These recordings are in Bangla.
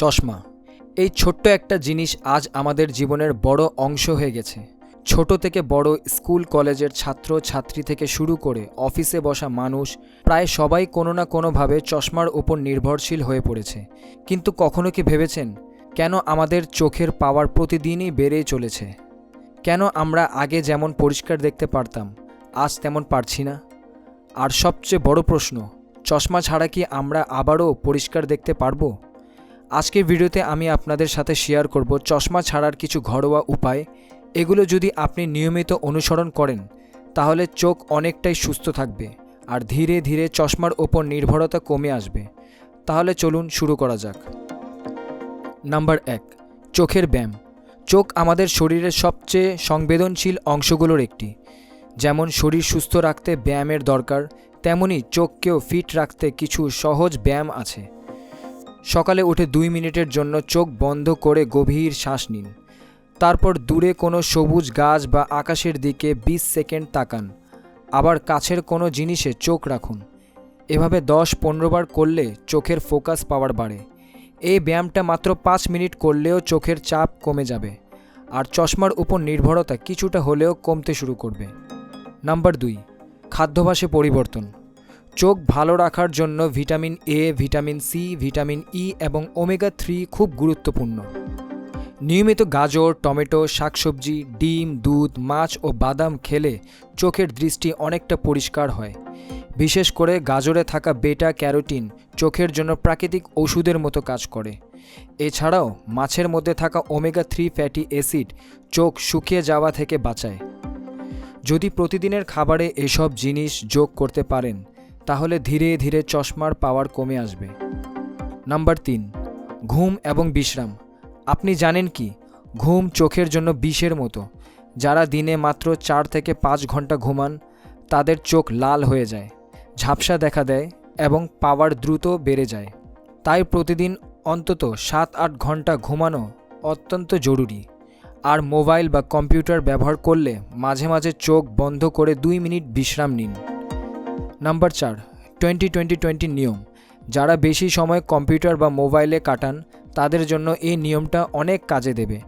চশমা। এই ছোট্ট একটা জিনিস আজ আমাদের জীবনের বড় অংশ হয়ে গেছে। ছোট থেকে বড় স্কুল, কলেজের ছাত্র, ছাত্রী থেকে শুরু করে অফিসে বসা মানুষ, প্রায় সবাই কোনো না কোনোভাবে চশমার উপর নির্ভরশীল হয়ে পড়েছে। কিন্তু কখনো কি ভেবেছেন, কেন আমাদের চোখের পাওয়ার প্রতিদিনই বেড়েই চলেছে? কেন আমরা আগে যেমন পরিষ্কার দেখতে পারতাম, আজ তেমন পারছি না? আর সবচেয়ে বড় প্রশ্ন, চশমা ছাড়া কি আমরা আবারও পরিষ্কার দেখতে পারব? আজকের ভিডিওতে আমি আপনাদের সাথে শেয়ার করব চশমা ছাড়ার কিছু ঘরোয়া উপায়। এগুলো যদি আপনি নিয়মিত অনুসরণ করেন, তাহলে চোখ অনেকটাই সুস্থ থাকবে আর ধীরে ধীরে চশমার ওপর নির্ভরতা কমে আসবে। তাহলে চলুন শুরু করা যাক। নাম্বার এক, চোখের ব্যায়াম। চোখ আমাদের শরীরের সবচেয়ে সংবেদনশীল অংশগুলোর একটি। যেমন শরীর সুস্থ রাখতে ব্যায়ামের দরকার, তেমনি চোখকেও ফিট রাখতে কিছু সহজ ব্যায়াম আছে। সকালে উঠে দুই মিনিটের জন্য চোখ বন্ধ করে গভীর শ্বাস নিন। তারপর দূরে কোনো সবুজ গাছ বা আকাশের দিকে ২০ সেকেন্ড তাকান। আবার কাছের কোনো জিনিসে চোখ রাখুন। এভাবে দশ পনেরো বার করলে চোখের ফোকাস পাওয়ার বাড়ে। এই ব্যায়ামটা মাত্র পাঁচ মিনিট করলেও চোখের চাপ কমে যাবে। আর চশমার উপর নির্ভরতা কিছুটা হলেও কমতে শুরু করবে। নাম্বার দুই, খাদ্যাভ্যাসে পরিবর্তন। চোখ ভালো রাখার জন্য vitamin A vitamin C vitamin E এবং ওমেগা থ্রি খুব গুরুত্বপূর্ণ। নিয়মিত গাজর, টমেটো, শাকসবজি, ডিম, দুধ, মাছ ও বাদাম খেলে চোখের দৃষ্টি অনেকটা পরিষ্কার হয়। বিশেষ করে গাজরে থাকা বেটা ক্যারোটিন চোখের জন্য প্রাকৃতিক ওষুধের মতো কাজ করে। এছাড়াও মাছের মধ্যে থাকা ওমেগা থ্রি ফ্যাটি অ্যাসিড চোখ শুকিয়ে যাওয়া থেকে বাঁচায়। যদি প্রতিদিনের খাবারে এসব জিনিস যোগ করতে পারেন তাহলে ধীরে ধীরে চশমার পাওয়ার কমে আসবে। নাম্বার তিন, ঘুম এবং বিশ্রাম। আপনি জানেন কি, ঘুম চোখের জন্য বিষের মতো। যারা দিনে মাত্র চার থেকে পাঁচ ঘণ্টা ঘুমান, তাদের চোখ লাল হয়ে যায়, ঝাপসা দেখা দেয় এবং পাওয়ার দ্রুত বেড়ে যায়। তাই প্রতিদিন অন্তত সাত আট ঘণ্টা ঘুমানো অত্যন্ত জরুরি। আর মোবাইল বা কম্পিউটার ব্যবহার করলে মাঝে মাঝে চোখ বন্ধ করে দুই মিনিট বিশ্রাম নিন। নাম্বার চার টোয়েন্টি টোয়েন্টি টোয়েন্টি নিয়ম। যারা বেশি সময় কম্পিউটার বা মোবাইলে কাটান, তাদের জন্য এই নিয়মটা অনেক কাজে দেবে।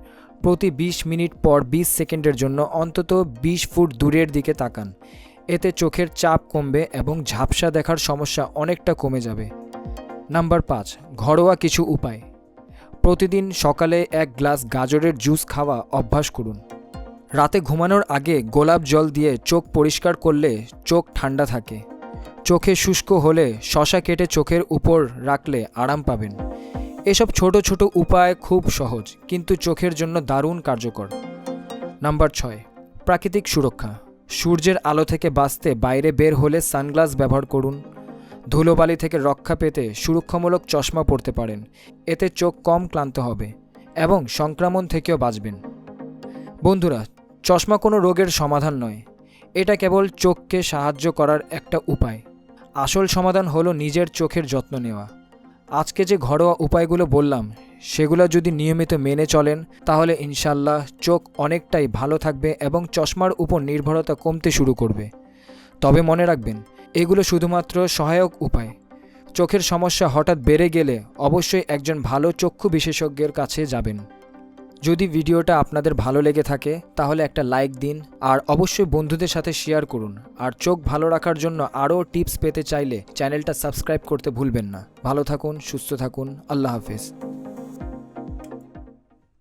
প্রতি ২০ মিনিট পর ২০ সেকেন্ডের জন্য অন্তত ২০ ফুট দূরের দিকে তাকান। এতে চোখের চাপ কমবে এবং ঝাপসা দেখার সমস্যা অনেকটা কমে যাবে। নাম্বার পাঁচ, ঘরোয়া কিছু উপায়। প্রতিদিন সকালে এক গ্লাস গাজরের জুস খাওয়া অভ্যাস করুন। রাতে ঘুমানোর আগে গোলাপ জল দিয়ে চোখ পরিষ্কার করলে চোখ ঠান্ডা থাকে। চোখে শুষ্ক হলে শশা কেটে চোখের উপর রাখলে আরাম পাবেন। এসব ছোট ছোট উপায় খুব সহজ, কিন্তু চোখের জন্য দারুণ কার্যকর। নাম্বার ছয়, প্রাকৃতিক সুরক্ষা। সূর্যের আলো থেকে বাঁচতে বাইরে বের হলে সানগ্লাস ব্যবহার করুন। ধুলোবালি থেকে রক্ষা পেতে সুরক্ষামূলক চশমা পরতে পারেন। এতে চোখ কম ক্লান্ত হবে এবং সংক্রমণ থেকেও বাঁচবেন। বন্ধুরা, চশমা কোনো রোগের সমাধান নয়। এটা কেবল চোখকে সাহায্য করার একটা উপায়। আসল সমাধান হলো নিজের চোখের যত্ন নেওয়া। আজকে যে ঘরোয়া উপায়গুলো বললাম, সেগুলো যদি নিয়মিত মেনে চলেন, তাহলে ইনশাল্লাহ চোখ অনেকটাই ভালো থাকবে এবং চশমার উপর নির্ভরতা কমতে শুরু করবে। তবে মনে রাখবেন, এগুলো শুধুমাত্র সহায়ক উপায়। চোখের সমস্যা হঠাৎ বেড়ে গেলে অবশ্যই একজন ভালো চক্ষু বিশেষজ্ঞের কাছে যাবেন। যদি ভিডিওটা আপনাদের ভালো লেগে থাকে, তাহলে একটা লাইক দিন আর অবশ্যই বন্ধুদের সাথে শেয়ার করুন। আর চোখ ভালো রাখার জন্য আরও টিপস পেতে চাইলে চ্যানেলটা সাবস্ক্রাইব করতে ভুলবেন না। ভালো থাকুন, সুস্থ থাকুন, আল্লাহ হাফেজ।